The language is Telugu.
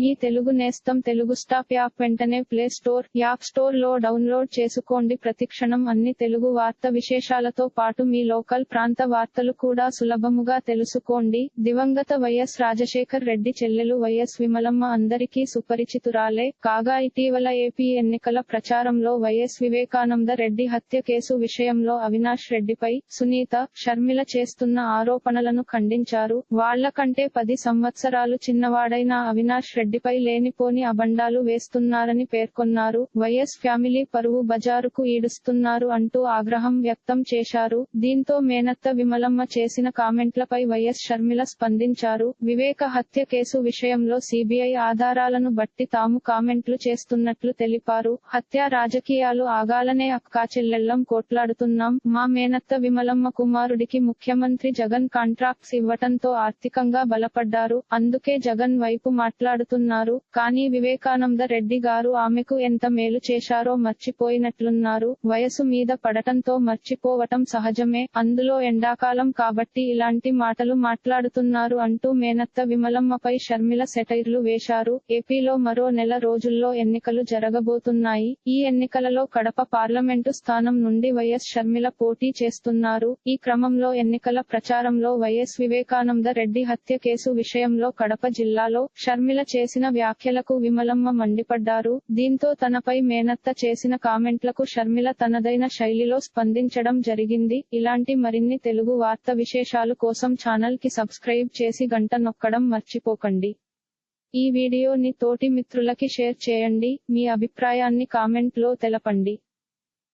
మీ తెలుగు నేస్తం తెలుగు స్టాప్ యాప్ వెంటనే ప్లే స్టోర్ యాప్ స్టోర్లో డౌన్లోడ్ చేసుకోండి. ప్రతిక్షణం అన్ని తెలుగు వార్త విశేషాలతో పాటు మీ లోకల్ ప్రాంత వార్తలు కూడా సులభముగా తెలుసుకోండి. దివంగత వైఎస్ రాజశేఖర్ రెడ్డి చెల్లెలు వైఎస్ విమలమ్మ అందరికీ సుపరిచితురాలే. కాగా ఇటీవల ఏపీ ఎన్నికల ప్రచారంలో వైఎస్ వివేకానంద రెడ్డి హత్య కేసు విషయంలో అవినాష్ రెడ్డిపై సునీత షర్మిల చేస్తున్న ఆరోపణలను ఖండించారు. వాళ్ళ కంటే పది సంవత్సరాలు చిన్నవాడైన అవినాష్ రెడ్డి గడ్డిపై లేనిపోని అబండాలు వేస్తున్నారని పేర్కొన్నారు. వైఎస్ ఫ్యామిలీ పరువు బజారుకు ఈడుస్తున్నారు అంటూ ఆగ్రహం వ్యక్తం చేశారు. దీంతో మేనత్త విమలమ్మ చేసిన కామెంట్లపై వైఎస్ షర్మిల స్పందించారు. వివేక హత్య కేసు విషయంలో సిబిఐ ఆధారాలను బట్టి తాము కామెంట్లు చేస్తున్నట్లు తెలిపారు. హత్య రాజకీయాలు ఆగాలనే అక్కాచెల్లెళ్ళం కోట్లాడుతున్నాం. మా మేనత్త విమలమ్మ కుమారుడికి ముఖ్యమంత్రి జగన్ కాంట్రాక్ట్స్ ఇవ్వటంతో ఆర్థికంగా బలపడ్డారు. అందుకే జగన్ వైపు మాట్లాడుతున్నారు కానీ వివేకానంద రెడ్డి గారు ఆమెకు ఎంత మేలు చేశారో మర్చిపోయినట్లున్నారు. వయసు మీద పడటంతో మర్చిపోవటం సహజమే. అందులో ఎండాకాలం కాబట్టి ఇలాంటి మాటలు మాట్లాడుతున్నారు అంటూ మేనత్త విమలమ్మపై షర్మిల సెటైర్లు వేశారు. ఏపీలో మరో నెల రోజుల్లో ఎన్నికలు జరగబోతున్నాయి. ఈ ఎన్నికలలో కడప పార్లమెంటు స్థానం నుండి వైఎస్ షర్మిల పోటీ చేస్తున్నారు. ఈ క్రమంలో ఎన్నికల ప్రచారంలో వైఎస్ వివేకానంద రెడ్డి హత్య కేసు విషయంలో కడప జిల్లాలో షర్మిల చేసిన వ్యాఖ్యలకు విమలమ్మ మండిపడ్డారు. దీంతో తనపై మేనత్త చేసిన కామెంట్లకు షర్మిల తనదైన శైలిలో స్పందించడం జరిగింది. ఇలాంటి మరిన్ని తెలుగు వార్త విశేషాలు కోసం ఛానల్కి సబ్స్క్రైబ్ చేసి గంట నొక్కడం మర్చిపోకండి. ఈ వీడియోని తోటి మిత్రులకి షేర్ చేయండి. మీ అభిప్రాయాన్ని కామెంట్లో తెలపండి.